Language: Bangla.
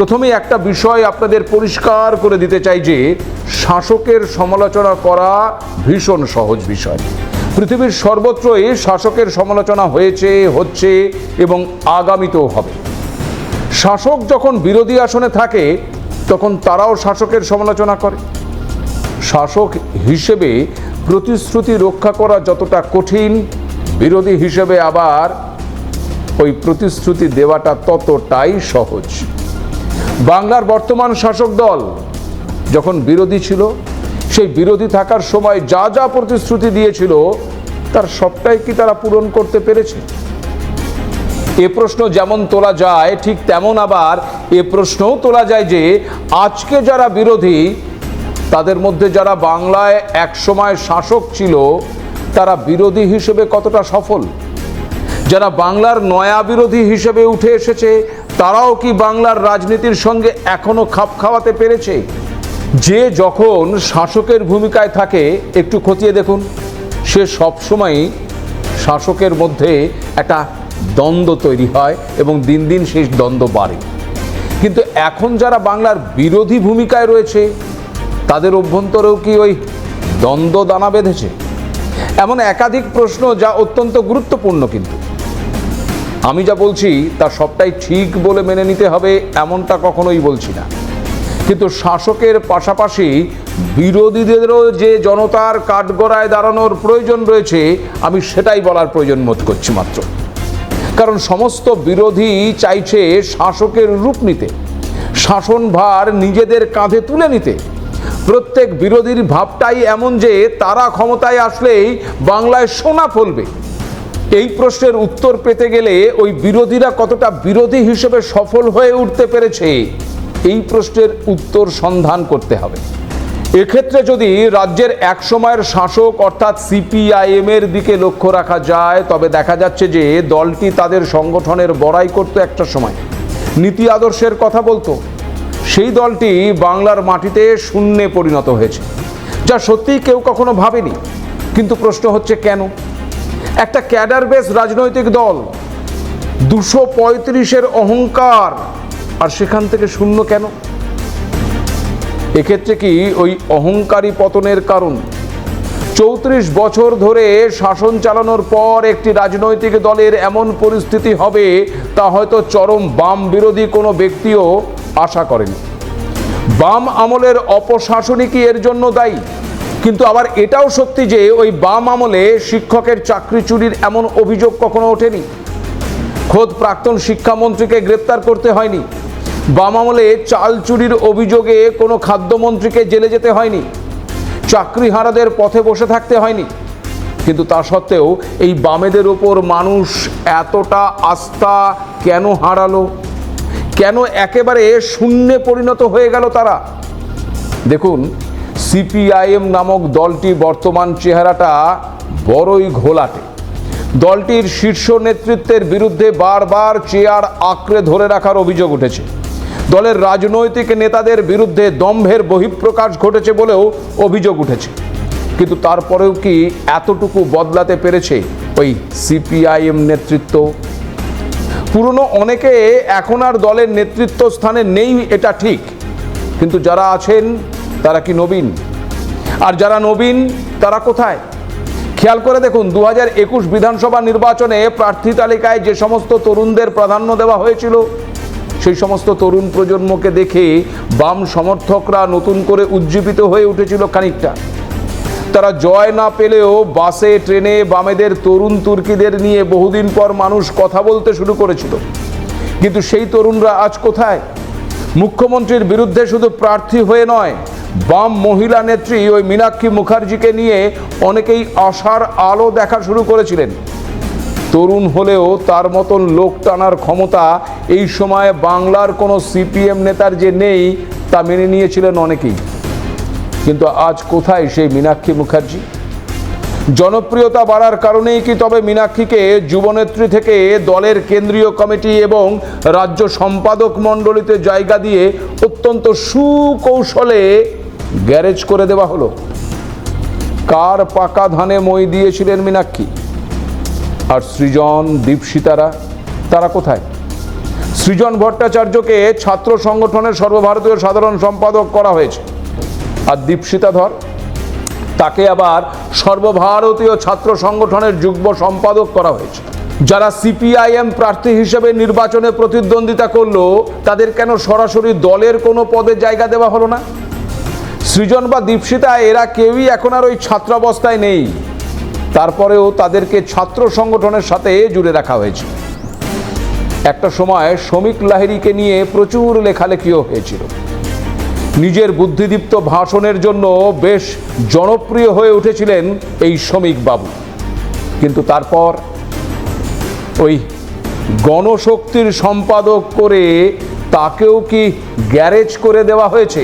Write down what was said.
প্রথমে একটা বিষয় আপনাদের পরিষ্কার করে দিতে চাই যে, শাসকের সমালোচনা করা ভীষণ সহজ বিষয়। পৃথিবীর সর্বত্রই শাসকের সমালোচনা হয়েছে, হচ্ছে এবং আগামীতেও হবে। শাসক যখন বিরোধী আসনে থাকে, তখন তারাও শাসকের সমালোচনা করে। শাসক হিসেবে প্রতিশ্রুতি রক্ষা করা যতটা কঠিন, বিরোধী হিসেবে আবার ওই প্রতিশ্রুতি দেওয়াটা ততটাই সহজ। বাংলার বর্তমান শাসক দল যখন বিরোধী ছিল, সেই বিরোধী থাকার সময় যা যা প্রতিশ্রুতি দিয়েছিল, তার সবটাই কি তারা পূরণ করতে পেরেছে? এ প্রশ্ন যেমন তোলা যায়, ঠিক তেমন আবার এ প্রশ্নও তোলা যায় যে, আজকে যারা বিরোধী, তাদের মধ্যে যারা বাংলায় একসময় শাসক ছিল, তারা বিরোধী হিসেবে কতটা সফল? যারা বাংলার নয়া বিরোধী হিসেবে উঠে এসেছে তারাও কি বাংলার রাজনীতির সঙ্গে এখনও খাপ খাওয়াতে পেরেছে? যে যখন শাসকের ভূমিকায় থাকে, একটু খতিয়ে দেখুন। সে সবসময়ই শাসকের মধ্যে একটা দ্বন্দ্ব তৈরি হয় এবং দিন দিন সেই দ্বন্দ্ব বাড়ে। কিন্তু এখন যারা বাংলার বিরোধী ভূমিকায় রয়েছে, তাদের অভ্যন্তরেও কি ওই দ্বন্দ্ব দানা বেঁধেছে? এমন একাধিক প্রশ্ন যা অত্যন্ত গুরুত্বপূর্ণ কিন্তু। আমি যা বলছি তা সবটাই ঠিক বলে মেনে নিতে হবে, এমনটা কখনোই বলছি না। কিন্তু শাসকের পাশাপাশি বিরোধীদেরও যে জনতার কাঠগড়ায় দাঁড়ানোর প্রয়োজন রয়েছে, আমি সেটাই বলার প্রয়োজন বোধ করছি মাত্র। কারণ সমস্ত বিরোধী চাইছে শাসকের রূপ নিতে, শাসনভার নিজেদের কাঁধে তুলে নিতে। প্রত্যেক বিরোধীর ভাবটাই এমন যে তারা ক্ষমতায় আসলেই বাংলায় সোনা ফলবে। এই প্রশ্নের উত্তর পেতে গেলে ওই বিরোধীরা কতটা বিরোধী হিসেবে সফল হয়ে উঠতে পেরেছে, এই প্রশ্নের উত্তর সন্ধান করতে হবে। এক্ষেত্রে যদি রাজ্যের একসময়ের শাসক অর্থাৎ সিপিআইএম এর দিকে লক্ষ্য রাখা যায়, তবে দেখা যাচ্ছে যে দলটি তাদের সংগঠনের বড়াই করত একটা সময়। নীতি আদর্শের কথা বলতো, সেই দলটি বাংলার মাটিতে শূন্যে পরিণত হয়েছে, যা সত্যিই কেউ কখনো ভাবেনি। কিন্তু প্রশ্ন হচ্ছে কেন? একটা ক্যাডার বেস রাজনৈতিক দল, দুশো পঁয়ত্রিশের অহংকার, আর সেখান থেকে শূন্য কেন? এক্ষেত্রে কি ওই অহংকারী পতনের কারণ? চৌত্রিশ বছর ধরে শাসন চালানোর পর একটি রাজনৈতিক দলের এমন পরিস্থিতি হবে, তা হয়তো চরম বাম বিরোধী কোনো ব্যক্তিও আশা করেন। বাম আমলের অপশাসনই কি এর জন্য দায়ী? কিন্তু আবার এটাও সত্যি যে ওই বাম আমলে শিক্ষকের চাকরি চুরির এমন অভিযোগ কখনো ওঠেনি? খোদ প্রাক্তন শিক্ষামন্ত্রীকে গ্রেপ্তার করতে হয়নি। বাম আমলে চাল চুরির অভিযোগে কোনো খাদ্যমন্ত্রীকে জেলে যেতে হয়নি। চাকরিহারাদের পথে বসে থাকতে হয়নি। কিন্তু তা সত্ত্বেও এই বামেদের ওপর মানুষ এতটা আস্থা কেন হারালো? কেন একেবারে শূন্যে পরিণত হয়ে গেল তারা? দেখুন সিপিআইএম নামক দলটি বর্তমান চেহারাটা বড়ই ঘোলাটে। দলটির শীর্ষ নেতৃত্বের বিরুদ্ধে বারবার চেয়ার আঁকড়ে ধরে রাখার অভিযোগ উঠেছে। দলের রাজনৈতিক নেতাদের বিরুদ্ধে দম্ভের বহিঃপ্রকাশ ঘটেছে বলেও অভিযোগ উঠেছে। কিন্তু তারপরেও কি এতটুকু বদলাতে পেরেছে ওই সিপিআইএম নেতৃত্ব? পুরনো অনেকে এখন আর দলের নেতৃত্ব স্থানে নেই এটা ঠিক। কিন্তু যারা আছেন তারা কি নবীন? আর যারা নবীন, তারা কোথায়? খেয়াল করে দেখুন দু হাজার একুশ বিধানসভা নির্বাচনে প্রার্থী তালিকায় যে সমস্ত তরুণদের প্রাধান্য দেওয়া হয়েছিল, সেই সমস্ত তরুণ প্রজন্মকে দেখে বাম সমর্থকরা নতুন করে উজ্জীবিত হয়ে উঠেছিল খানিকটা। তারা জয় না পেলেও বাসে, ট্রেনে বামেদের তরুণ তুর্কিদের নিয়ে বহুদিন পর মানুষ কথা বলতে শুরু করেছিল। কিন্তু সেই তরুণরা আজ কোথায়? মুখ্যমন্ত্রীর বিরুদ্ধে শুধু প্রার্থী হয়ে নয় বাম মহিলা নেত্রী ওই মীনাক্ষী মুখার্জিকে নিয়ে অনেকেই আশার আলো দেখা শুরু করেছিলেন। তরুণ হলেও তার মতন লোক টানার ক্ষমতা এই সময় বাংলার কোনো সিপিএম নেতার যে নেই তা মেনে নিয়েছিলেন অনেকেই। কিন্তু আজ কোথায় সেই মীনাক্ষী মুখার্জি? জনপ্রিয়তা বাড়ার কারণেই কি তবে মীনাক্ষীকে যুবনেত্রী থেকে দলের কেন্দ্রীয় কমিটি এবং রাজ্য সম্পাদক মণ্ডলীতে জায়গা দিয়ে অত্যন্ত সুকৌশলে গ্যারেজ করে দেওয়া হলো। কার পাকা ধানে মই দিয়েছিলেন মীনাক্ষী? আর সৃজন দীপসিতারা তারা কোথায়? সৃজন ভট্টাচার্যকে ছাত্র সংগঠনের সর্বভারতীয় সাধারণ সম্পাদক করা হয়েছে। আর দীপশিতা ধর তাকে আবার সর্বভারতীয় ছাত্র সংগঠনের যুগ্ম সম্পাদক করা হয়েছে। যারা সিপিআইএম প্রার্থী হিসেবে নির্বাচনে প্রতিদ্বন্দ্বিতা করল, তাদের কেন সরাসরি দলের কোনো পদে জায়গা দেওয়া হলো না? সৃজন বা দীপশিতা, এরা কেউই এখন আর ওই ছাত্রাবস্থায় নেই। তারপরেও তাদেরকে ছাত্র সংগঠনের সাথে জুড়ে রাখা হয়েছে। একটা সময় শ্রমিক লাহিড়িকে নিয়ে প্রচুর লেখালেখিও হয়েছিল। নিজের বুদ্ধিদীপ্ত ভাষণের জন্য বেশ জনপ্রিয় হয়ে উঠেছিলেন এই শ্রমিক বাবু। কিন্তু তারপর ওই গণশক্তির সম্পাদক করে তাকেও কি গ্যারেজ করে দেওয়া হয়েছে?